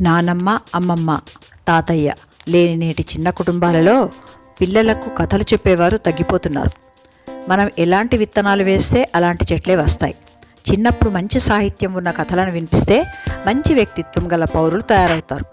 నానమ్మ అమ్మమ్మ తాతయ్య లేని నేటి చిన్న కుటుంబాలలో పిల్లలకు కథలు చెప్పేవారు తగ్గిపోతున్నారు. మనం ఎలాంటి విత్తనాలు వేస్తే అలాంటి చెట్లే వస్తాయి. చిన్నప్పుడు మంచి సాహిత్యం ఉన్న కథలను వినిపిస్తే మంచి వ్యక్తిత్వం గల పౌరులు తయారవుతారు.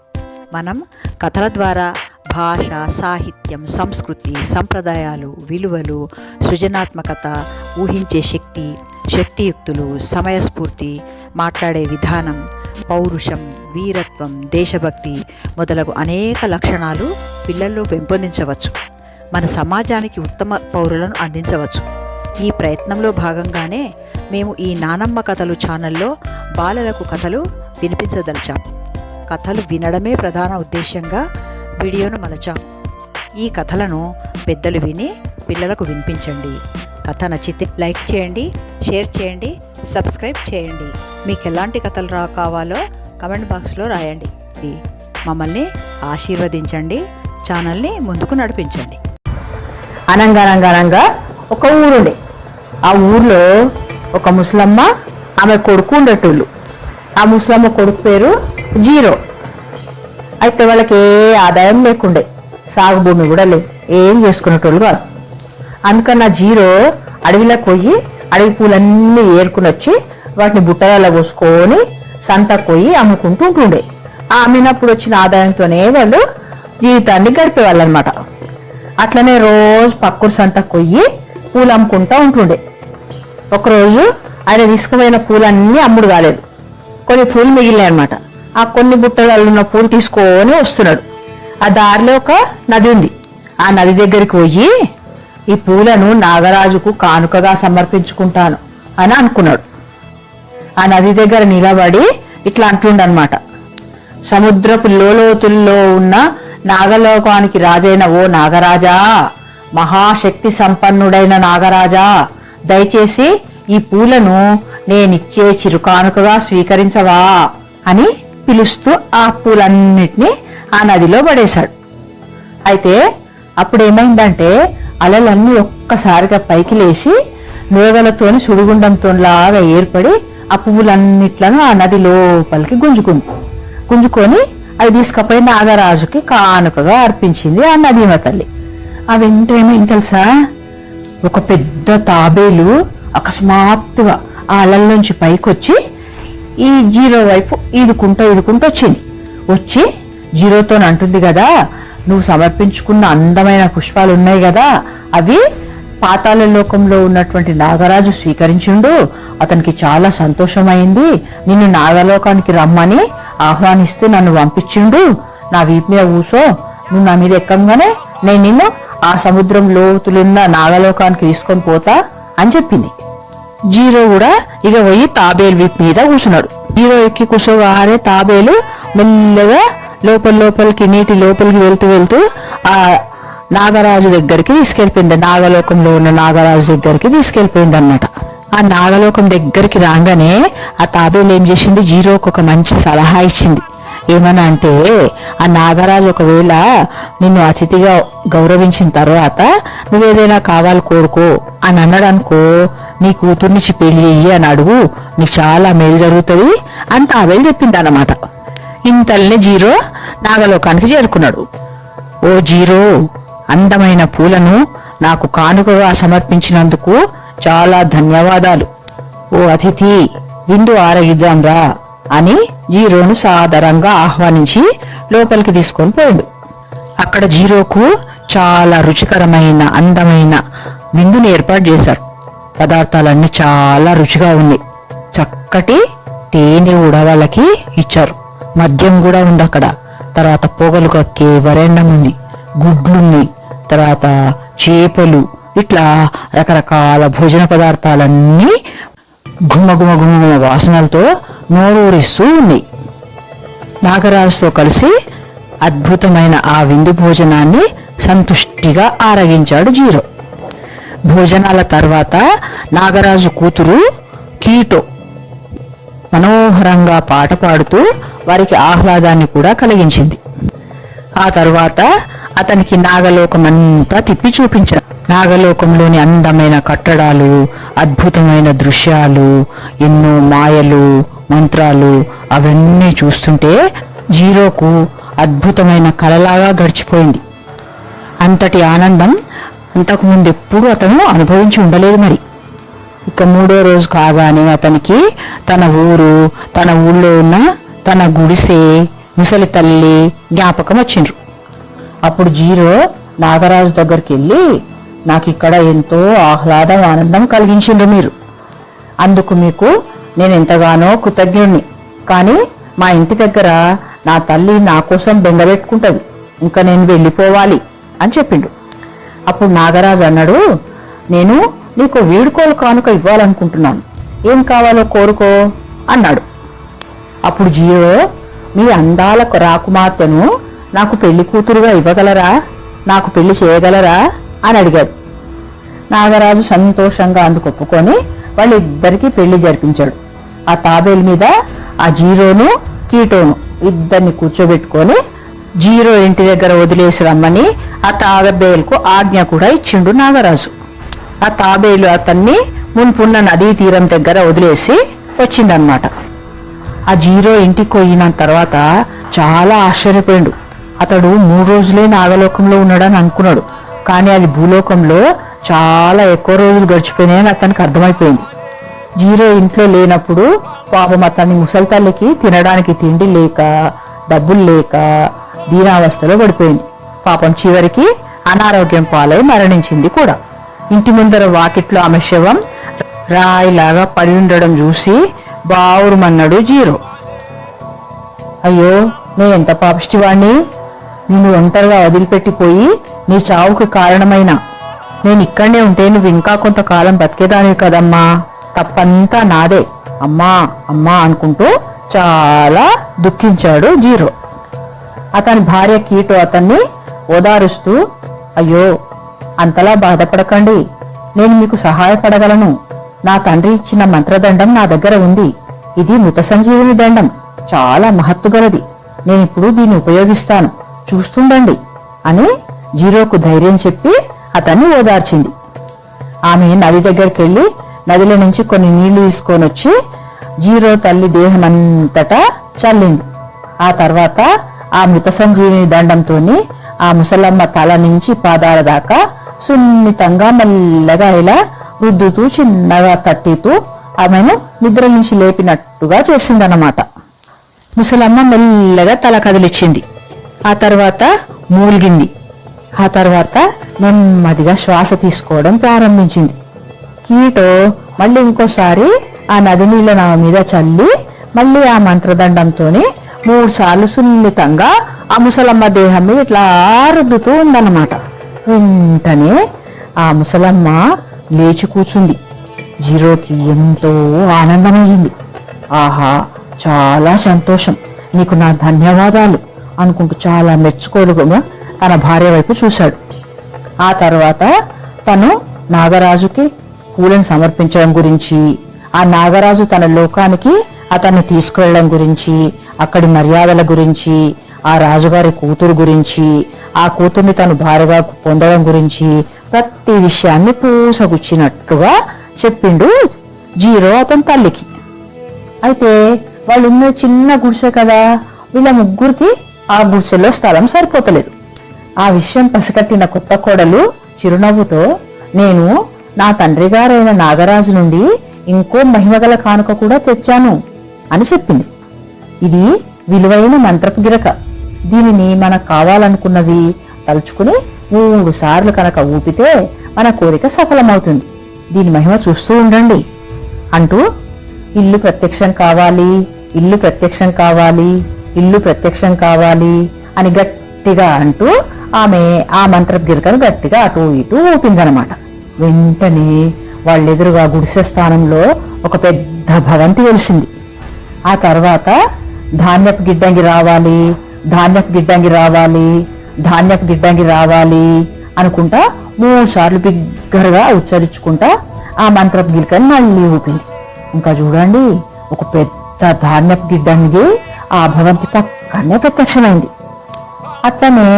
మనం కథల ద్వారా భాష సాహిత్యం సంస్కృతి సంప్రదాయాలు విలువలు సృజనాత్మకత ఊహించే శక్తి శక్తియుక్తులు సమయస్ఫూర్తి మాట్లాడే విధానం పౌరుషం వీరత్వం దేశభక్తి మొదలగు అనేక లక్షణాలు పిల్లల్లో పెంపొందించవచ్చు. మన సమాజానికి ఉత్తమ పౌరులను అందించవచ్చు. ఈ ప్రయత్నంలో భాగంగానే మేము ఈ నానమ్మ కథలు ఛానల్లో బాలలకు కథలు వినిపించదలిచాం. కథలు వినడమే ప్రధాన ఉద్దేశ్యంగా వీడియోను మలచాం. ఈ కథలను పెద్దలు విని పిల్లలకు వినిపించండి. కథ నచ్చితే లైక్ చేయండి షేర్ చేయండి సబ్స్క్రైబ్ చేయండి. మీకు ఎలాంటి కథలు రా కావాలో కమెంట్ బాక్స్లో రాయండి. మమ్మల్ని ఆశీర్వదించండి ఛానల్ని ముందుకు నడిపించండి. అనంగానంగానంగా ఒక ఊరుండే. ఆ ఊర్లో ఒక ముసలమ్మ ఆమె కొడుకు ఉండేటోళ్ళు. ఆ ముసలమ్మ కొడుకు పేరు జీరో. అయితే వాళ్ళకి ఏ ఆదాయం లేకుండే. సాగు భూమి కూడా లేదు ఏం చేసుకునేటోళ్ళు కాదు అందుకని జీరో అడవిలోకి పోయి అడవి పూలన్నీ ఏరుకుని వచ్చి వాటిని బుట్టలలో పోసుకొని సంతకు పోయి అమ్ముకుంటూ ఉంటుండే. ఆ అమ్మినప్పుడు వచ్చిన ఆదాయంతోనే వాళ్ళు జీవితాన్ని గడిపేవాళ్ళు అనమాట అట్లనే రోజు పక్కూరు సంతకు పోయి పూలు అమ్ముకుంటా ఉంటుండే. ఒకరోజు ఆయన తీసుకుపోయిన పూలన్నీ అమ్ముడు కాలేదు. కొన్ని పూలు మిగిలినాయి అనమాట ఆ కొన్ని బుట్టలలో ఉన్న పూలు తీసుకొని వస్తున్నాడు. ఆ దారిలో ఒక నది ఉంది. ఆ నది దగ్గరికి పోయి ఈ పూలను నాగరాజుకు కానుకగా సమర్పించుకుంటాను అని అనుకున్నాడు. ఆ నది దగ్గర నిలబడి ఇట్లా అంటుండనమాట సముద్రపు లోతుల్లో ఉన్న నాగలోకానికి రాజైన ఓ నాగరాజా మహాశక్తి సంపన్నుడైన నాగరాజా దయచేసి ఈ పూలను నేనిచ్చే చిరుకానుకగా స్వీకరించవా అని పిలుస్తూ ఆ పూలన్నిటినీ ఆ నదిలో పడేశాడు. అయితే అప్పుడు ఏమైందంటే అలలన్నీ ఒక్కసారిగా పైకి లేచి మేఘలతో సుడిగుండంతో లాగా ఏర్పడి ఆ పువ్వులన్నిట్లను ఆ నది లోపలికి గుంజుకుంది. గుంజుకొని అవి తీసుకపోయి నాగరాజుకి కానుకగా అర్పించింది ఆ నదీమ తల్లి. అవి వెంట తెలుసా? ఒక పెద్ద తాబేలు అకస్మాత్తుగా ఆ అలల్లోంచి పైకొచ్చి ఈ జీరో వైపు ఈదుకుంటూ ఈదుకుంటూ వచ్చింది. వచ్చి జీరోతో అంటుంది కదా నువ్వు సమర్పించుకున్న అందమైన పుష్పాలు ఉన్నాయి కదా అవి పాతాళ లోకంలో ఉన్నటువంటి నాగరాజు స్వీకరించిండు. అతనికి చాలా సంతోషమైంది. నిన్ను నాగలోకానికి రమ్మని ఆహ్వానిస్తూ నన్ను పంపించిండు. నా వీపు మీద కూసో నువ్వు నా మీద ఎక్కంగానే నేను నిన్ను ఆ సముద్రం లోతులున్న నాగలోకానికి తీసుకొని పోతా అని చెప్పింది. జీరో కూడా ఇక పోయి తాబేలు వీపు మీద కూర్చున్నాడు జీరో ఎక్కి కూర్చోగానే తాబేలు మెల్లగా లోపల లోపలికి నీటి లోపలికి వెళ్తూ వెళ్తూ ఆ నాగరాజు దగ్గరికి తీసుకెళ్ళిపోయింది. నాగలోకంలో ఉన్న నాగరాజు దగ్గరికి తీసుకెళ్ళిపోయింది అనమాట ఆ నాగలోకం దగ్గరికి రాగానే ఆ తాబేలు ఏం చేసింది? జీరోకి ఒక మంచి సలహా ఇచ్చింది. ఏమన్నా అంటే ఆ నాగరాజు ఒకవేళ నిన్ను అతిథిగా గౌరవించిన తర్వాత నువ్వేదైనా కావాలి కోరుకో అని అన్నాడు అనుకో నీ కూతుర్నిచ్చి పెళ్ళి చెయ్యి అని అడుగు నీకు చాలా మేలు జరుగుతుంది అని తాబేలు చెప్పింది అన్నమాట ఇంతల్ని జీరో నాగలోకానికి చేరుకున్నాడు. ఓ జీరో అందమైన పూలను నాకు కానుకగా సమర్పించినందుకు చాలా ధన్యవాదాలు. ఓ అతిథి విందు ఆరగిద్దాంరా అని జీరోను సాదరంగా ఆహ్వానించి లోపలికి తీసుకొని పోయాడు. అక్కడ జీరోకు చాలా రుచికరమైన అందమైన విందుని ఏర్పాటు చేశారు. పదార్థాలన్నీ చాలా రుచిగా ఉన్నాయి. చక్కటి తేనె ఉడవలకి ఇచ్చారు. మద్యం కూడా ఉంది అక్కడ. తర్వాత పొగలు కక్కే వరెండం ఉంది గుడ్లున్నాయి తర్వాత చేపలు ఇట్లా రకరకాల భోజన పదార్థాలన్నీ గుమ ఘుమ వాసనలతో నోరూరిస్తూ ఉంది నాగరాజుతో కలిసి అద్భుతమైన ఆ విందు భోజనాన్ని సంతుష్టిగా ఆరగించాడు జీరో. భోజనాల తర్వాత నాగరాజు కూతురు కీటో మనోహరంగా పాట పాడుతూ వారికి ఆహ్లాదాన్ని కూడా కలిగించింది. ఆ తరువాత అతనికి నాగలోకమంతా తిప్పి చూపించారు నాగలోకంలోని అందమైన కట్టడాలు అద్భుతమైన దృశ్యాలు ఎన్నో మాయలు మంత్రాలు అవన్నీ చూస్తుంటే జీరోకు అద్భుతమైన కలలాగా గడిచిపోయింది. అంతటి ఆనందం అంతకుముందు ఎప్పుడూ అతను అనుభవించి ఉండలేదు మరి. ఇక మూడో రోజు కాగానే అతనికి తన ఊరు తన ఊళ్ళో ఉన్న తన గుడిసె ముసలి తల్లి జ్ఞాపకం వచ్చిండ్రు. అప్పుడు జీరో నాగరాజు దగ్గరికి వెళ్ళి నాకు ఇక్కడ ఎంతో ఆహ్లాదం ఆనందం కలిగించిండ్రు మీరు. అందుకు మీకు నేను ఎంతగానో కృతజ్ఞుణ్ణి. కానీ మా ఇంటి దగ్గర నా తల్లి నా కోసం బెంగబెట్టుకుంటుంది ఇంకా నేను వెళ్ళిపోవాలి అని చెప్పిండు. అప్పుడు నాగరాజు అన్నాడు నేను నీకు వీడుకోలు కానుక ఇవ్వాలనుకుంటున్నాను. ఏం కావాలో కోరుకో అన్నాడు. అప్పుడు జియో మీ అందాల రాకుమార్తెను నాకు పెళ్ళి కూతురుగా ఇవ్వగలరా? నాకు పెళ్ళి చేయగలరా? అని అడిగాడు. నాగరాజు సంతోషంగా అందుకు ఒప్పుకొని వాళ్ళిద్దరికీ పెళ్ళి జరిపించాడు. ఆ తాబేలు మీద ఆ జీరోను కీటోను ఇద్దరిని కూర్చోబెట్టుకొని జీరో ఇంటి దగ్గర వదిలేసి రమ్మని ఆ తాబేలుకు ఆజ్ఞ కూడా ఇచ్చిండు నాగరాజు. ఆ తాబేలు అతన్ని మున్పున్న నదీ తీరం దగ్గర వదిలేసి వచ్చిందనమాట ఆ జీరో ఇంటికి పోయిన తర్వాత చాలా ఆశ్చర్యపోయిండు. అతడు మూడు రోజులే నాగలోకంలో ఉన్నాడని అనుకున్నాడు. కానీ అది భూలోకంలో చాలా ఎక్కువ రోజులు గడిచిపోయినాయని అతనికి అర్థమైపోయింది. జీరో ఇంట్లో లేనప్పుడు పాపం అతన్ని ముసలి తల్లికి తినడానికి తిండి లేక డబ్బులు లేక దీనావస్థలో పడిపోయింది. పాపం చివరికి అనారోగ్యం పాలై మరణించింది కూడా. ఇంటి ముందర వాకిట్లో ఆమె శవం రాయిలాగా పడి ఉండడం చూసి బావురుమన్నాడు జీరో. అయ్యో నే ఎంత పాపిష్టివాణ్ణి? నిన్ను ఒంటరిగా వదిలిపెట్టిపోయి నీ చావుకు కారణమైన. నేను ఇక్కడనే ఉంటే నువ్వు ఇంకా కొంతకాలం బతికేదానివి కదమ్మా. తప్పంతా నాదే. అమ్మా అమ్మా అనుకుంటూ చాలా దుఃఖించాడు జీరో. అతని భార్య కీటో అతన్ని ఓదారుస్తూ అయ్యో అంతలా బాధపడకండి. నేను మీకు సహాయపడగలను. నా తండ్రి ఇచ్చిన మంత్రదండం నా దగ్గర ఉంది. ఇది మృత సంజీవిని దండం. చాలా మహత్తుగలది. నేను ఇప్పుడు దీన్ని ఉపయోగిస్తాను. చూస్తుండండి అని జీరోకు ధైర్యం చెప్పి అతన్ని ఓదార్చింది. ఆమె నది దగ్గరికి వెళ్ళి నదిలో నుంచి కొన్ని నీళ్ళు తీసుకొని వచ్చి జీరో తల్లి దేహమంతటా చల్లింది. ఆ తర్వాత ఆ మృత సంజీవిని దండంతోని ఆ ముసలమ్మ తల నుంచి పాదాల దాకా సున్నితంగా మెల్లగా ఇలా రుద్దుతూ చిన్నగా తట్టితూ ఆమెను నిద్ర నుంచి లేపినట్టుగా చేసిందన్నమాట. ముసలమ్మ మెల్లగా తల కదిలిచ్చింది. ఆ తర్వాత మూలిగింది. ఆ తర్వాత నెమ్మదిగా శ్వాస తీసుకోవడం ప్రారంభించింది. కీటో మళ్ళీ ఇంకోసారి ఆ నది నీళ్ళ నా మీద చల్లి మళ్ళీ ఆ మంత్రదండంతోని మూడు సార్లు సున్నితంగా ఆ ముసలమ్మ దేహం మీద ఇట్లా రుద్దుతూ ఉందన్నమాట. వెంటనే ఆ ముసలమ్మ లేచి కూర్చుంది. జీరోకి ఎంతో ఆనందమయ్యింది ఆహా చాలా సంతోషం. నీకు నా ధన్యవాదాలు అనుకుంటూ చాలా మెచ్చుకోలుగా తన భార్య వైపు చూశాడు. ఆ తర్వాత తను నాగరాజుకి పూలను సమర్పించడం గురించి ఆ నాగరాజు తన లోకానికి అతన్ని తీసుకువెళ్ళడం గురించి అక్కడి మర్యాదల గురించి ఆ రాజుగారి కూతురు గురించి ఆ కూతుర్ని తను భార్యగా పొందడం గురించి ప్రతి విషయాన్ని పూసగుచ్చినట్లుగా చెప్పిండు జీరో అతని తల్లికి. అయితే వాళ్ళు ఉన్న చిన్న గుడిసె కదా వీళ్ళ ముగ్గురికి ఆ గుడిసెలో స్థలం సరిపోతలేదు. ఆ విషయం పసికట్టిన కొత్త కోడలు చిరునవ్వుతో నేను నా తండ్రి గారైన నాగరాజు నుండి ఇంకో మహిమగల కానుక కూడా తెచ్చాను అని చెప్పింది. ఇది విలువైన మంత్రపు గిరక. దీనిని మనకు కావాలనుకున్నది తలుచుకుని మూడు సార్లు కనుక ఊపితే మన కోరిక సఫలమవుతుంది. దీని మహిమ చూస్తూ ఉండండి. అంటూ ఇల్లు ప్రత్యక్షం కావాలి ఇల్లు ప్రత్యక్షం కావాలి ఇల్లు ప్రత్యక్షం కావాలి అని గట్టిగా అంటూ ఆమె ఆ మంత్ర గిరకను గట్టిగా అటు ఇటు ఊపిందనమాట. వెంటనే వాళ్ళెదురుగా గుడిసె స్థానంలో ఒక పెద్ద భవంతి వెలిసింది. ఆ తర్వాత ధాన్యపు గిడ్డంగి రావాలి ధాన్యపు గిడ్డంగి రావాలి ధాన్యపు గిడ్డంగి రావాలి అనుకుంటా మూడు సార్లు బిగ్గరగా ఉచ్చరించుకుంటా ఆ మంత్రపు గిరికని మళ్ళీ ఊపింది. ఇంకా చూడండి ఒక పెద్ద ధాన్యపు గిడ్డంగి ఆ భవంతి పక్కనే ప్రత్యక్షమైంది. అట్లనే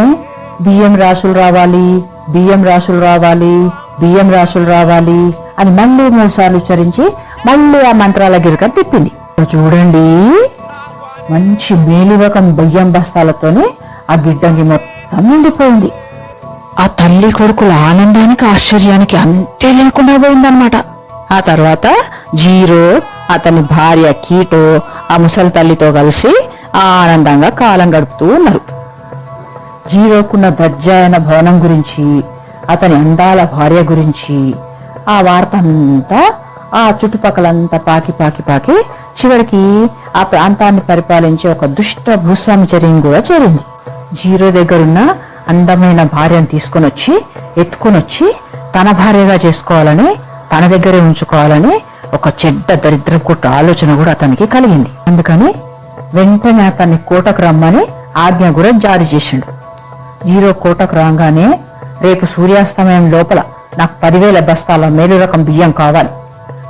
బియ్యం రాసులు రావాలి బియ్యం రాసులు రావాలి బియ్యం రాసులు రావాలి అని మళ్ళీ మూడు సార్లు ఉచ్చరించి మళ్ళీ ఆ మంత్రాల గిరికని తిప్పింది. చూడండి మంచి మేలు రకం బియ్యం బస్తాలతోనే ఆ గిడ్డంగి మొత్తం నిండిపోయింది. ఆ తల్లి కొడుకుల ఆనందానికి ఆశ్చర్యానికి అంతే లేకుండా పోయిందనమాట ఆ తర్వాత జీరో అతని భార్య కీటో ఆ ముసలి తల్లితో కలిసి ఆనందంగా కాలం గడుపుతూ ఉన్నారు. జీరోకున్న దర్జాయన భవనం గురించి అతని అందాల భార్య గురించి ఆ వార్త అంతా ఆ చుట్టుపక్కలంతా పాకి పాకి పాకి చివరికి ఆ ప్రాంతాన్ని పరిపాలించే ఒక దుష్ట భూస్వామి చర్యం కూడా చేరింది. జీరో దగ్గరున్న అందమైన భార్యను తీసుకొని వచ్చి ఎత్తుకొని వచ్చి తన భార్యగా చేసుకోవాలని తన దగ్గరే ఉంచుకోవాలని ఒక చెడ్డ దరిద్ర కుట్ర ఆలోచన కూడా అతనికి కలిగింది. అందుకని వెంటనే అతన్ని కోటకు రమ్మని ఆజ్ఞ కూడా జారీ చేసిండు. జీరో కోటకు రాగానే రేపు సూర్యాస్తమయం లోపల నాకు పదివేల బస్తాల మేలు రకం బియ్యం కావాలి.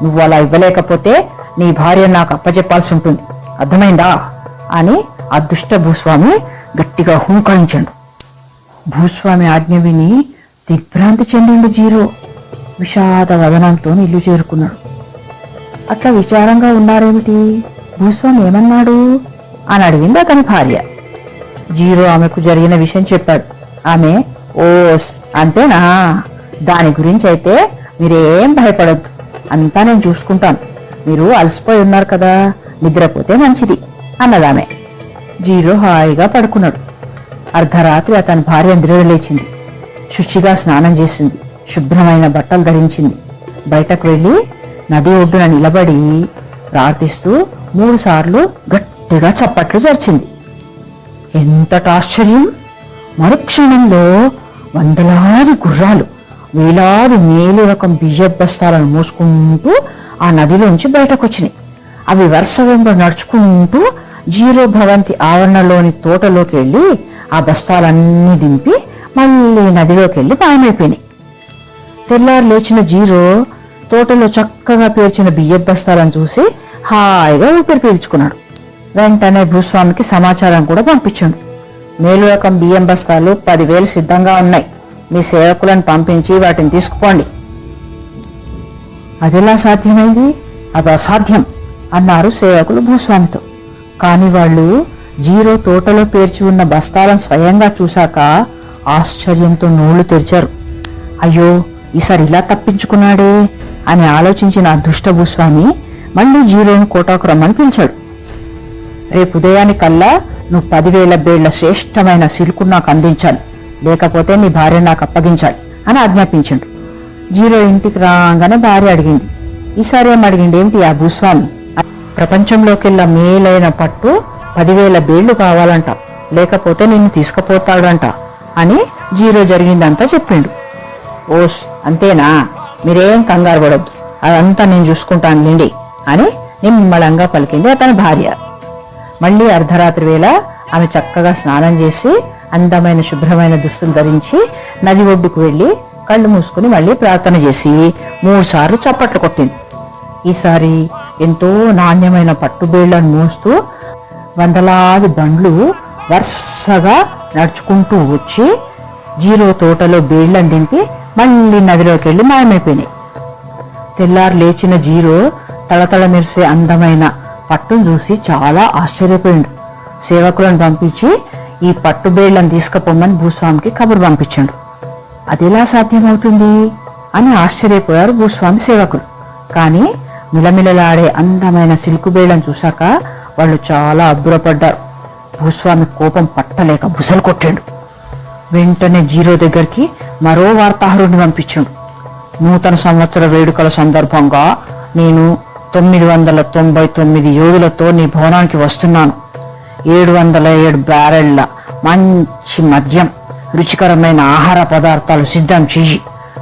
నువ్వు అలా ఇవ్వలేకపోతే నీ భార్య నాకు అప్పచెప్పాల్సి ఉంటుంది. అర్థమైందా? అని ఆ దుష్ట భూస్వామి గట్టిగా హుంకరించాడు భూస్వామి ఆజ్ఞ విని దిగ్భ్రాంతి చెందిండు జీరో. విషాద వదనంతో ఇల్లు చేరుకున్నాడు. అట్లా విచారంగా ఉన్నారేమిటి? భూస్వామి ఏమన్నాడు? అని అడిగింది అతని భార్య. జీరో ఆమెకు జరిగిన విషయం చెప్పాడు. ఆమె ఓస్ అంతేనా? దాని గురించి అయితే మీరేం భయపడొద్దు. అంతా నేను చూసుకుంటాను. మీరు అలసిపోయి ఉన్నారు కదా నిద్రపోతే మంచిది అన్నదామె. జీరో హాయిగా పడుకున్నాడు. అర్ధరాత్రి అతని భార్య నిద్రలేచింది శుచిగా స్నానం చేసింది. శుభ్రమైన బట్టలు ధరించింది. బయటకు వెళ్ళి నది ఒడ్డున నిలబడి ప్రార్థిస్తూ మూడు సార్లు గట్టిగా చప్పట్లు జరిచింది. ఎంతటి ఆశ్చర్యం! మరుక్షణంలో వందలాది గుర్రాలు వేలాది మేలు రకం బియ్య బస్తాలను మూసుకుంటూ ఆ నదిలోంచి బయటకొచ్చినాయి. అవి వరుస వెంబడి నడుచుకుంటూ జీరో భవంతి ఆవరణలోని తోటలోకి వెళ్ళి ఆ బస్తాలన్నీ దింపి మళ్ళీ నదిలోకి వెళ్ళి మాయమైపోయినాయి తెల్లారు లేచిన జీరో తోటలో చక్కగా పేర్చిన బియ్య బస్తాలను చూసి హాయిగా ఊపిరి పీల్చుకున్నాడు. వెంటనే భూస్వామికి సమాచారం కూడా పంపించాడు. మేలు రకం బియ్యం బస్తాలు పదివేలు సిద్ధంగా ఉన్నాయి. మీ సేవకులను పంపించి వాటిని తీసుకుపోండి. అదెలా సాధ్యమైంది? అది అసాధ్యం అన్నారు సేవకులు భూస్వామితో. కాని వాళ్ళు జీరో తోటలో పేర్చి ఉన్న బస్తాలను స్వయంగా చూశాక ఆశ్చర్యంతో నోళ్ళు తెరిచారు. అయ్యో ఈసారి ఇలా తప్పించుకున్నాడే అని ఆలోచించిన దుష్ట భూస్వామి మళ్ళీ జీరోను కోటాకు రమ్మని పిలిచాడు. రేపు ఉదయానికల్లా నువ్వు పదివేల బేళ్ళ శ్రేష్టమైన సిల్కు నాకు అందించాలి లేకపోతే నీ భార్య నాకు అప్పగించాలి అని ఆజ్ఞాపించాడు. జీరో ఇంటికి రాగానే భార్య అడిగింది. ఈసారి ఏం అడిగింది? ఏంటి ఆ భూస్వామి? ప్రపంచంలోకెల్లా మేలైన పట్టు పదివేల బేళ్ళు కావాలంట. లేకపోతే నిన్ను తీసుకుపోతాడంట అని జీరో జరిగిందంతా చెప్పిండు. ఓస్ అంతేనా? మీరేం కంగారు పడొద్దు. అదంతా నేను చూసుకుంటాను లేండి అని నిమ్మలంగా పలికింది అతని భార్య. మళ్ళీ అర్ధరాత్రి వేళ ఆమె చక్కగా స్నానం చేసి అందమైన శుభ్రమైన దుస్తులు ధరించి నది ఒడ్డుకు వెళ్ళి కళ్ళు మూసుకుని మళ్ళీ ప్రార్థన చేసి మూడుసార్లు చప్పట్లు కొట్టింది. ఈసారి ఎంతో నాణ్యమైన పట్టుబేళ్ళను మూస్తూ వందలాది బండ్లు వరుసగా నడుచుకుంటూ వచ్చి జీరో తోటలో బేళ్ళను దింపి మళ్ళీ నదిలోకి వెళ్ళి మాయమైపోయినాయి. తెల్లారు లేచిన జీరో తళతళ మెరిసే అందమైన పట్టును చూసి చాలా ఆశ్చర్యపోయిండు. సేవకులను పంపించి ఈ పట్టుబేళ్ళను తీసుకుపోమని భూస్వామికి కబురు పంపించాడు. అదెలా సాధ్యమవుతుంది? అని ఆశ్చర్యపోయారు భూస్వామి సేవకులు. కానీ మిలమిలలాడే అందమైన సిల్కు బేళ్ళను చూశాక వాళ్ళు చాలా అబ్బురపడ్డారు. భూస్వామి కోపం పట్టలేక బుసలు కొట్టాడు. వెంటనే జీరో దగ్గరికి మరో వార్తాహరుని పంపించాడు. నూతన సంవత్సర వేడుకల సందర్భంగా నేను తొమ్మిది వందల తొంభై తొమ్మిది యోధులతో నీ భవనానికి వస్తున్నాను. ఏడు వందల ఏడు బ్యారెళ్ళ మంచి మద్యం. రుచికరమైన ఆహార పదార్థాలు సిద్ధం చెయ్యి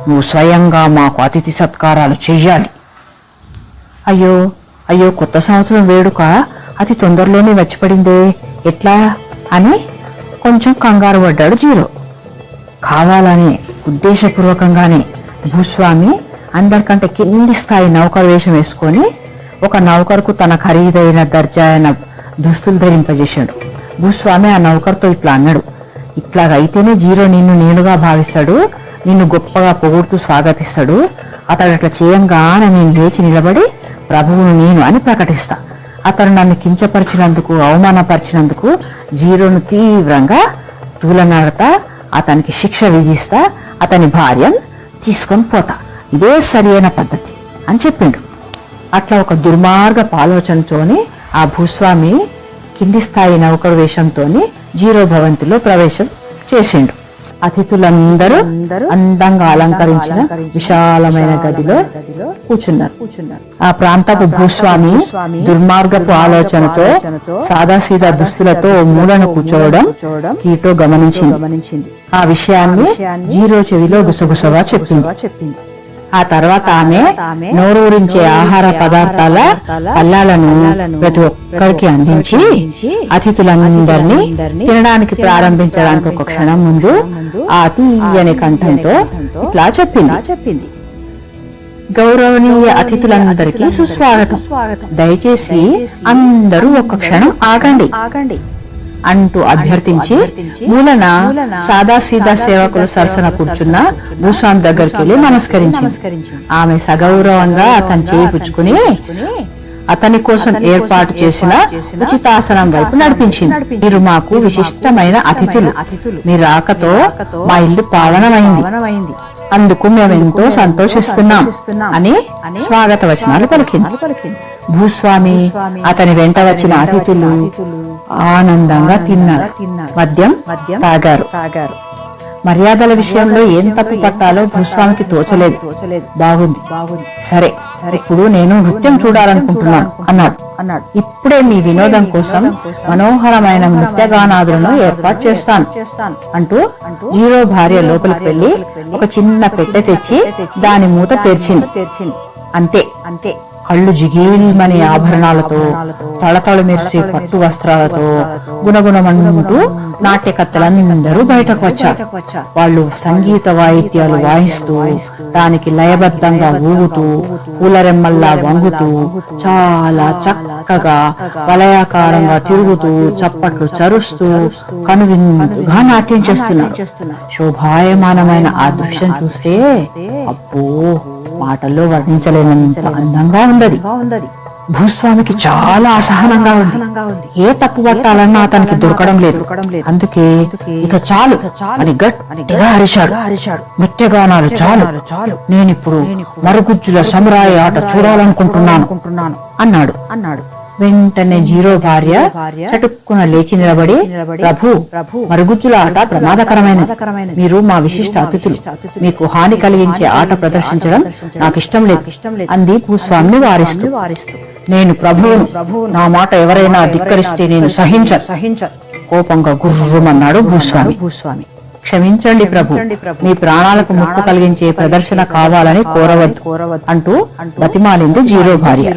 నువ్వు స్వయంగా మాకు అతిథి సత్కారాలు చెయ్యాలి అయ్యో అయ్యో కొత్త సంవత్సరం వేడుక. అతి తొందరలోనే వచ్చిపడిందే. ఎట్లా? అని కొంచెం కంగారు పడ్డాడు జీరో. కావాలని ఉద్దేశపూర్వకంగానే భూస్వామి అందరికంటే కింది స్థాయి నౌకరు వేషం వేసుకొని ఒక నౌకరుకు తన ఖరీదైన దర్జా అయిన దుస్తులు ధరింపజేశాడు. భూస్వామి ఆ నౌకర్తో ఇట్లా అన్నాడు. ఇట్లాగైతేనే జీరో నిన్ను నేనుగా భావిస్తాడు నిన్ను గొప్పగా పొగుడుతూ స్వాగతిస్తాడు. అతడు అట్లా చేయంగానే నేను లేచి నిలబడి ప్రభువును నేను అని ప్రకటిస్తా. అతను నన్ను కించపరిచినందుకు అవమానపరిచినందుకు జీరోను తీవ్రంగా తూలనాడతా అతనికి శిక్ష విధిస్తా అతని భార్యను తీసుకొని పోతా. ఇదే సరియైన పద్ధతి అని చెప్పిండు. అట్లా ఒక దుర్మార్గపు ఆలోచనతోని ఆ భూస్వామి కింది స్థాయి నౌకరు వేషంతోని జీరో భవంతిలో ప్రవేశం చేసిండు. అతిథులందరూ అందంగా అలంకరించిన విశాలమైన గదిలో కూర్చున్నారు. ఆ ప్రాంతపు భూస్వామి దుర్మార్గపు ఆలోచనతో సాదాసీదా దుస్తులతో మూలను కూర్చోవడం కీటో గమనించింది. ఆ విషయాన్ని జీరో చెవిలో గుసగుసగా చెప్పింది. ఆ తర్వాత ఆమె నోరూరించే ఆహార పదార్థాల పల్లాలను ప్రతి ఒక్కరికి అందించి అతిథులందరినీ తినడానికి ప్రారంభించడానికి ఒక క్షణం ముందు ఆ తీయని కంఠంతో ఇట్లా చెప్పింది. చెప్పింది. గౌరవనీయ అతిథులందరికీ సుస్వాగతం. దయచేసి అందరూ ఒక్క క్షణం ఆగండి. ఆగండి. అంటూ అభ్యర్థించి మూలన సాదా సీదా సేవకులు సరసన కూర్చున్న భూస్వామి దగ్గరికి వెళ్ళి నమస్కరించింది. ఆమె సగౌరవంగా అతని చేయి పుచ్చుకుని అతని కోసం ఏర్పాటు చేసిన ఉచితాసనం వైపు నడిపించింది. మీరు మాకు విశిష్టమైన అతిథులు. మీ రాకతో మా ఇల్లు పావనమైంది. అందుకు మేము ఎంతో సంతోషిస్తున్నాం అని స్వాగత వచనాలు పలికింది. భూస్వామి అతని వెంట వచ్చిన అతిథులు ఆనందంగా తిన్నారు. మద్యం తాగారు. తాగారు. మర్యాదల విషయంలో ఏం తప్పు పట్టాలో భూస్వామికి తోచలేదు. బాగుంది. బాగుంది. సరే. సరే ఇప్పుడు నేను నృత్యం చూడాలనుకుంటున్నాను అన్నాడు. అన్నాడు ఇప్పుడే మీ వినోదం కోసం మనోహరమైన నృత్యగానాదులను ఏర్పాటు చేస్తాను అంటూ హీరో భార్య లోపలికి వెళ్ళి ఒక చిన్న పెట్టె తెచ్చి దాని మూత తెరిచింది అంతే. అంతే కళ్ళు జిగీల్మని ఆభరణాలతో తళతళ మెరిసే పట్టు వస్త్రాలతో గుణగుణమంటూ నాట్యకత్తలందరూ బయటకు వచ్చారు. వాళ్ళు సంగీత వాయిద్యాలు వాయిస్తూ దానికి లయబద్ధంగా ఊగుతూ పూలరెమ్మల్లా వంగుతూ చాలా చక్కగా వలయాకారంగా తిరుగుతూ చప్పట్లు చరుస్తూ కనువిందుగా నాట్యం చేస్తున్నారు. శోభాయమానమైన ఆ దృశ్యం చూస్తే అబ్బో మాటల్లో వర్ణించలేనంత అందంగా ఉన్నది భూస్వామికి చాలా అసహనంగా ఉంది. ఏ తప్పు పట్టాలన్నా అతనికి దొరకడం లేదు. అందుకే ఇక చాలు అని గట్టిగా అరిచాడు. నృత్యగానాలు చాలు. నేనిప్పుడు మరుగుజ్జుల సమురాయ ఆట చూడాలనుకుంటున్నాను అన్నాడు. అన్నాడు. వెంటనే జీరో భార్య చటుక్కున లేచి నిలబడి ప్రభు మరుగుజ్జుల ఆట ప్రమాదకరమైనది. మీరు మా విశిష్ట అతిథులు. మీకు హాని కలిగించే ఆట ప్రదర్శించడం నాకు ఇష్టం లేదు. అంది భూస్వామిని వారిస్తూ. నేను ప్రభువును నా మాట ఎవరైనా ధిక్కరిస్తే నేను సహించ సహించ కోపంగా గుర్రుమన్నాడు భూస్వామి. భూస్వామి. క్షమించండి ప్రభు. మీ ప్రాణాలకు ముప్పు కలిగించే ప్రదర్శన కావాలని కోరవద్దు. అంటూ బతిమాలింది జీరో భార్య.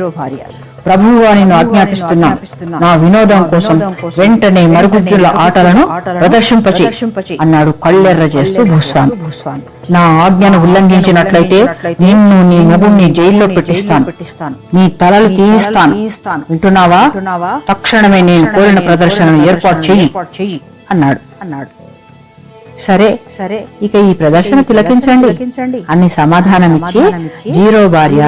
ప్రభువు నేను ఆజ్ఞాపిస్తున్నా నా వినోదం కోసం వెంటనే మరుగుజ్జుల ఆటలను ప్రదర్శింపచి అన్నాడు కళ్ళెర్ర చేస్తూ భూస్వామి. నా ఆజ్ఞను ఉల్లంఘించినట్లయితే నిన్ను నీ మొగుణ్ణి జైల్లో పెట్టిస్తాను. నీ తలలు తీయిస్తాను. వింటున్నావా? తక్షణమే నేను కోరిన ప్రదర్శనను ఏర్పాటు చెయ్యి అన్నాడు. అన్నాడు. సరే సరే. ఇక ఈ ప్రదర్శన తిలకించండి. అని సమాధానమిచ్చి జీరో భార్య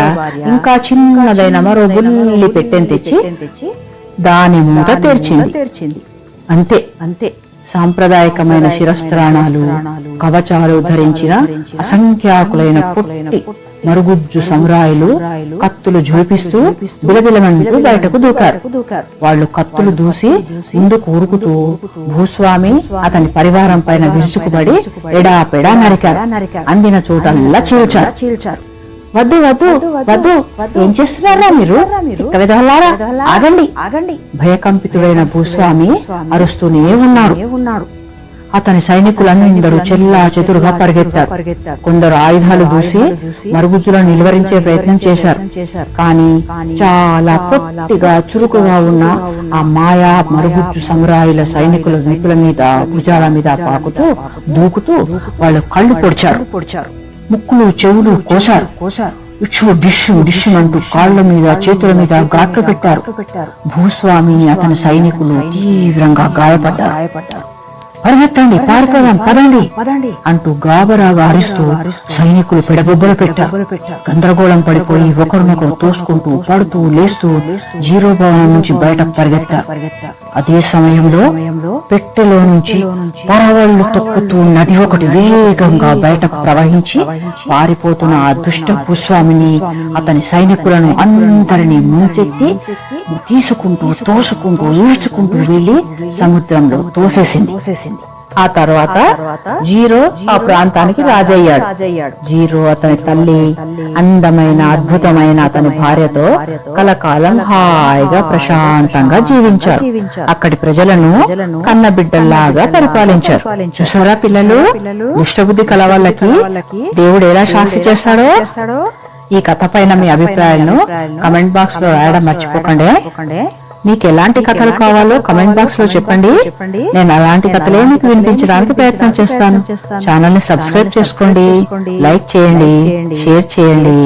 ఇంకా చిన్నదైన మరో బుల్లి పెట్టెని తెచ్చి దాని మూత తెరిచింది. అంతే. అంతే. సాంప్రదాయకమైన శిరస్త్రాణాలు కవచాలు ధరించిన అసంఖ్యాకులైన పుట్టి. మరుగుజ్జు సమురాయిలు కత్తులు జూపిస్తూ బిలబిలమంటూ బయటకు దూకారు. వాళ్ళు కత్తులు దూసి ముందుకు ఉరుకుతూ భూస్వామి అతని పరివారం పైన విరుచుకుపడి ఎడాపెడా నరికారు. అందిన చోటల్లా చీల్చారు. వద్దు వద్దు వద్దు ఏం చేస్తున్నారా మీరు? ఆగండి. ఆగండి. భయకంపితుడైన భూస్వామి అరుస్తూనే ఉన్నాడు అతని సైనికులందరూ చెల్లా చెతురుగా పరిగెత్తారు. కొందరు ఆయుధాలు దూసి మరుగుజ్జులను నిలువరించే ప్రయత్నం చేశారు. కానీ చాలా పొట్టిగా చురుకుగా ఉన్న ఆ మాయా మరుగుజ్జు సమురాయిల సైనికుల నిపుల మీద భుజాల మీద పాకుతూ దూకుతూ వాళ్ళు కళ్ళు పొడిచారు. పొడిచారు ముక్కులు చెవులు కోసారు. కోసారు ఇచ్చు డిష్యు డిష్యు అంటూ కాళ్ళ మీద చేతుల మీద గాట్లు పెట్టారు. భూస్వామి అతని సైనికులు తీవ్రంగా గాయపడ్డారు. పరిగెత్తండి పారిపోదాం పదండి పదండి. అంటూ గాబరాగా అరుస్తూ సైనికులు పెడబొబ్బలు పెట్టారు గందరగోళం పడిపోయి ఒకరినొకరు తోసుకుంటూ పడుతూ లేస్తూ జీరో భవనం నుంచి బయటకు పరిగెత్తారు అదే సమయంలో పెట్టెలో నుంచి పరవళ్ళు తొక్కుతూ నది ఒకటి వేగంగా బయటకు ప్రవహించి పారిపోతున్న ఆ దుష్ట భూస్వామిని అతని సైనికులను అందరినీ ముంచెత్తి తీసుకుంటూ తోసుకుంటూ ఈడ్చుకుంటూ వెళ్ళి సముద్రంలో తోసేసింది. ఆ తర్వాత జీరో ఆ ప్రాంతానికి రాజయ్యాడు. జీరో అతని తల్లి అందమైన అద్భుతమైన అతని భార్యతో కలకాలం హాయిగా ప్రశాంతంగా జీవించారు. అక్కడి ప్రజలను కన్న బిడ్డల్లాగా పరిపాలించారు. చూసారా పిల్లలు? దుష్టబుద్ధి కల వాళ్ళకి దేవుడు ఎలా శాస్తి చేస్తాడో ఈ కథ పైన మీ అభిప్రాయాలను కమెంట్ బాక్స్లో రాయడం మర్చిపోకండి. మీకు ఎలాంటి కథలు కావాలో కమెంట్ బాక్స్లో చెప్పండి. నేను అలాంటి కథలే మీకు వినిపించడానికి ప్రయత్నం చేస్తాను. ఛానల్ని సబ్స్క్రైబ్ చేసుకోండి. లైక్ చేయండి. షేర్ చేయండి.